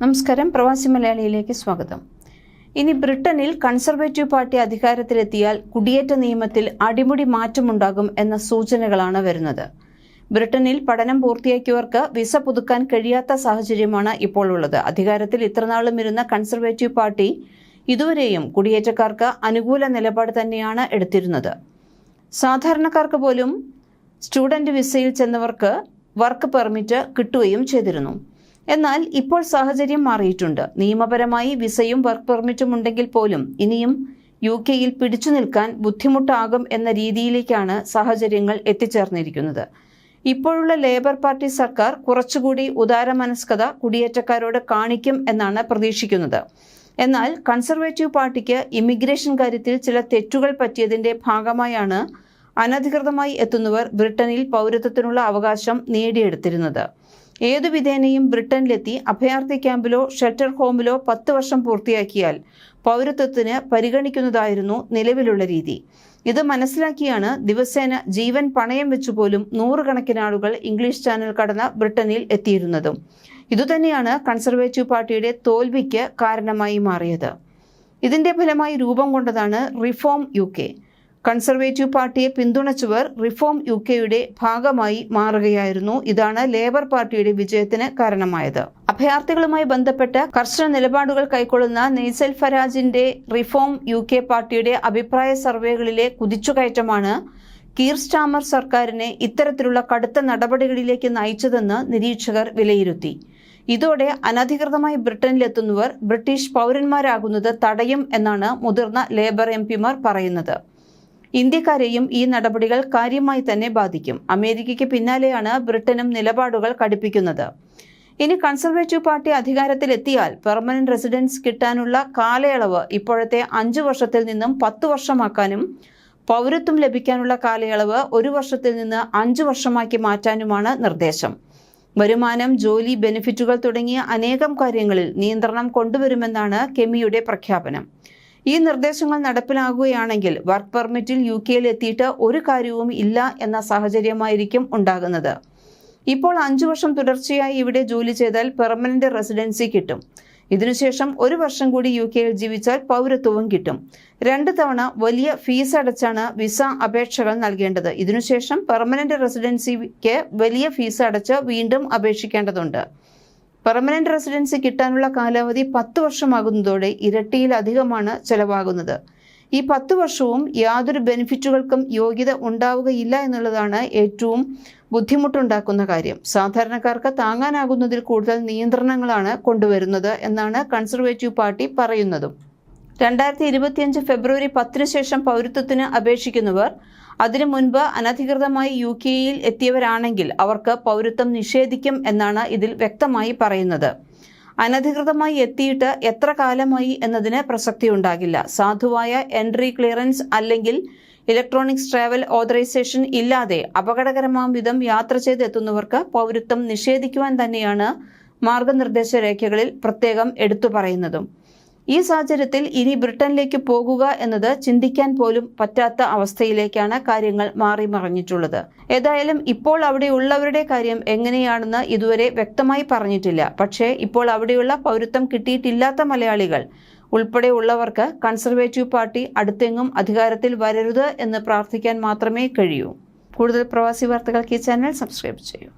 നമസ്കാരം. പ്രവാസി മലയാളിയിലേക്ക് സ്വാഗതം. ഇനി ബ്രിട്ടനിൽ കൺസർവേറ്റീവ് പാർട്ടി അധികാരത്തിലെത്തിയാൽ കുടിയേറ്റ നിയമത്തിൽ അടിമുടി മാറ്റമുണ്ടാകും എന്ന സൂചനകളാണ് വരുന്നത്. ബ്രിട്ടനിൽ പഠനം പൂർത്തിയാക്കിയവർക്ക് വിസ പുതുക്കാൻ കഴിയാത്ത സാഹചര്യമാണ് ഇപ്പോൾ ഉള്ളത്. അധികാരത്തിൽ ഇത്രനാളും ഇരുന്ന കൺസർവേറ്റീവ് പാർട്ടി ഇതുവരെയും കുടിയേറ്റക്കാർക്ക് അനുകൂല നിലപാട് തന്നെയാണ് എടുത്തിരുന്നത്. സാധാരണക്കാർക്ക് പോലും സ്റ്റുഡന്റ് വിസയിൽ ചെന്നവർക്ക് വർക്ക് പെർമിറ്റ് കിട്ടുകയും ചെയ്തിരുന്നു. എന്നാൽ ഇപ്പോൾ സാഹചര്യം മാറിയിട്ടുണ്ട്. നിയമപരമായി വിസയും വർക്ക് പെർമിറ്റും ഉണ്ടെങ്കിൽ പോലും ഇനിയും യു കെയിൽ പിടിച്ചു നിൽക്കാൻ ബുദ്ധിമുട്ടാകും എന്ന രീതിയിലേക്കാണ് സാഹചര്യങ്ങൾ എത്തിച്ചേർന്നിരിക്കുന്നത്. ഇപ്പോഴുള്ള ലേബർ പാർട്ടി സർക്കാർ കുറച്ചുകൂടി ഉദാരമനസ്കത കുടിയേറ്റക്കാരോട് കാണിക്കും എന്നാണ് പ്രതീക്ഷിക്കുന്നത്. എന്നാൽ കൺസർവേറ്റീവ് പാർട്ടിക്ക് ഇമിഗ്രേഷൻ കാര്യത്തിൽ ചില തെറ്റുകൾ പറ്റിയതിന്റെ ഭാഗമായാണ് അനധികൃതമായി എത്തുന്നവർ ബ്രിട്ടനിൽ പൗരത്വത്തിനുള്ള അവകാശം നേടിയെടുത്തിരുന്നത്. ഏതു വിധേനയും ബ്രിട്ടനിലെത്തി അഭയാർത്ഥി ക്യാമ്പിലോ ഷെൽട്ടർ ഹോമിലോ പത്ത് വർഷം പൂർത്തിയാക്കിയാൽ പൗരത്വത്തിന് പരിഗണിക്കുന്നതായിരുന്നു നിലവിലുള്ള രീതി. ഇത് മനസ്സിലാക്കിയാണ് ദിവസേന ജീവൻ പണയം വെച്ചുപോലും നൂറുകണക്കിന് ആളുകൾ ഇംഗ്ലീഷ് ചാനൽ കടന്ന് ബ്രിട്ടനിൽ എത്തിയിരുന്നതും. ഇതുതന്നെയാണ് കൺസർവേറ്റീവ് പാർട്ടിയുടെ തോൽവിക്ക് കാരണമായി മാറിയത്. ഇതിന്റെ ഫലമായി രൂപം കൊണ്ടതാണ് reform U K. Conservative party പിന്തുണച്ചവർ reform U കെയുടെ ഭാഗമായി മാറുകയായിരുന്നു. ഇതാണ് ലേബർ പാർട്ടിയുടെ വിജയത്തിന് കാരണമായത്. അഭയാർത്ഥികളുമായി ബന്ധപ്പെട്ട കർശന നിലപാടുകൾ കൈക്കൊള്ളുന്ന നെയ്സൽ ഫരാജിന്റെ റിഫോം യു കെ പാർട്ടിയുടെ അഭിപ്രായ സർവേകളിലെ കുതിച്ചുകയറ്റമാണ് കീർ സ്റ്റാമർ സർക്കാരിനെ ഇത്തരത്തിലുള്ള കടുത്ത നടപടികളിലേക്ക് നയിച്ചതെന്ന് നിരീക്ഷകർ വിലയിരുത്തി. ഇതോടെ അനധികൃതമായി ബ്രിട്ടനിലെത്തുന്നവർ ബ്രിട്ടീഷ് പൗരന്മാരാകുന്നത് തടയും എന്നാണ് മുതിർന്ന ലേബർ എം പറയുന്നത്. ഇന്ത്യക്കാരെയും ഈ നടപടികൾ കാര്യമായി തന്നെ ബാധിക്കും. അമേരിക്കയ്ക്ക് പിന്നാലെയാണ് ബ്രിട്ടനും നിലപാടുകൾ കടുപ്പിക്കുന്നത്. ഇനി കൺസർവേറ്റീവ് പാർട്ടി അധികാരത്തിലെത്തിയാൽ പെർമനന്റ് റെസിഡൻസ് കിട്ടാനുള്ള കാലയളവ് ഇപ്പോഴത്തെ അഞ്ചു വർഷത്തിൽ നിന്നും പത്ത് വർഷമാക്കാനും പൗരത്വം ലഭിക്കാനുള്ള കാലയളവ് ഒരു വർഷത്തിൽ നിന്ന് അഞ്ചു വർഷമാക്കി മാറ്റാനുമാണ് നിർദ്ദേശം. വരുമാനം ജോലി ബെനിഫിറ്റുകൾ തുടങ്ങിയ അനേകം കാര്യങ്ങളിൽ നിയന്ത്രണം കൊണ്ടുവരുമെന്നാണ് കെമിയുടെ പ്രഖ്യാപനം. ഈ നിർദ്ദേശങ്ങൾ നടപ്പിലാകുകയാണെങ്കിൽ വർക്ക് പെർമിറ്റിൽ യു കെയിൽ എത്തിയിട്ട് ഒരു കാര്യവും ഇല്ല എന്ന സാഹചര്യമായിരിക്കും ഉണ്ടാകുന്നത്. ഇപ്പോൾ അഞ്ചു വർഷം തുടർച്ചയായി ഇവിടെ ജോലി ചെയ്താൽ പെർമനന്റ് റെസിഡൻസി കിട്ടും. ഇതിനുശേഷം ഒരു വർഷം കൂടി യു കെയിൽ ജീവിച്ചാൽ പൗരത്വവും കിട്ടും. രണ്ട് തവണ വലിയ ഫീസ് അടച്ചാണ് വിസ അപേക്ഷകൾ നൽകേണ്ടത്. ഇതിനുശേഷം പെർമനന്റ് റെസിഡൻസിക്ക് വലിയ ഫീസ് അടച്ച് വീണ്ടും അപേക്ഷിക്കേണ്ടതുണ്ട്. പെർമനന്റ് റെസിഡൻസി കിട്ടാനുള്ള കാലാവധി പത്ത് വർഷമാകുന്നതോടെ ഇരട്ടിയിലധികമാണ് ചെലവാകുന്നത്. ഈ പത്ത് വർഷവും യാതൊരു ബെനിഫിറ്റുകൾക്കും യോഗ്യത ഉണ്ടാവുകയില്ല എന്നുള്ളതാണ് ഏറ്റവും ബുദ്ധിമുട്ടുണ്ടാക്കുന്ന കാര്യം. സാധാരണക്കാർക്ക് താങ്ങാനാകുന്നതിൽ കൂടുതൽ നിയന്ത്രണങ്ങളാണ് കൊണ്ടുവരുന്നത് എന്നാണ് കൺസർവേറ്റീവ് പാർട്ടി പറയുന്നതും. രണ്ടായിരത്തി ഇരുപത്തിയഞ്ച് ഫെബ്രുവരി പത്തിന് ശേഷം പൗരത്വത്തിന് അപേക്ഷിക്കുന്നവർ അതിനു മുൻപ് അനധികൃതമായി യു കെയിൽ എത്തിയവരാണെങ്കിൽ അവർക്ക് പൗരത്വം നിഷേധിക്കും എന്നാണ് ഇതിൽ വ്യക്തമായി പറയുന്നത്. അനധികൃതമായി എത്തിയിട്ട് എത്ര കാലമായി എന്നതിന് പ്രസക്തിയുണ്ടാകില്ല. സാധുവായ എൻട്രി ക്ലിയറൻസ് അല്ലെങ്കിൽ ഇലക്ട്രോണിക്സ് ട്രാവൽ ഓതറൈസേഷൻ ഇല്ലാതെ അപകടകരമാം വിധം യാത്ര ചെയ്തെത്തുന്നവർക്ക് പൗരത്വം നിഷേധിക്കുവാൻ തന്നെയാണ് മാർഗനിർദ്ദേശ രേഖകളിൽ പ്രത്യേകം എടുത്തു പറയുന്നതും. ഈ സാഹചര്യത്തിൽ ഇനി ബ്രിട്ടനിലേക്ക് പോകുക എന്നത് ചിന്തിക്കാൻ പോലും പറ്റാത്ത അവസ്ഥയിലേക്കാണ് കാര്യങ്ങൾ മാറി മറിഞ്ഞിട്ടുള്ളത്. ഏതായാലും ഇപ്പോൾ അവിടെ ഉള്ളവരുടെ കാര്യം എങ്ങനെയാണെന്ന് ഇതുവരെ വ്യക്തമായി പറഞ്ഞിട്ടില്ല. പക്ഷേ ഇപ്പോൾ അവിടെയുള്ള പൗരത്വം കിട്ടിയിട്ടില്ലാത്ത മലയാളികൾ ഉൾപ്പെടെ ഉള്ളവർക്ക് കൺസർവേറ്റീവ് പാർട്ടി അടുത്തെങ്ങും അധികാരത്തിൽ വരരുത് എന്ന് പ്രാർത്ഥിക്കാൻ മാത്രമേ കഴിയൂ. കൂടുതൽ പ്രവാസി വാർത്തകൾക്ക് ഈ ചാനൽ സബ്സ്ക്രൈബ് ചെയ്യൂ.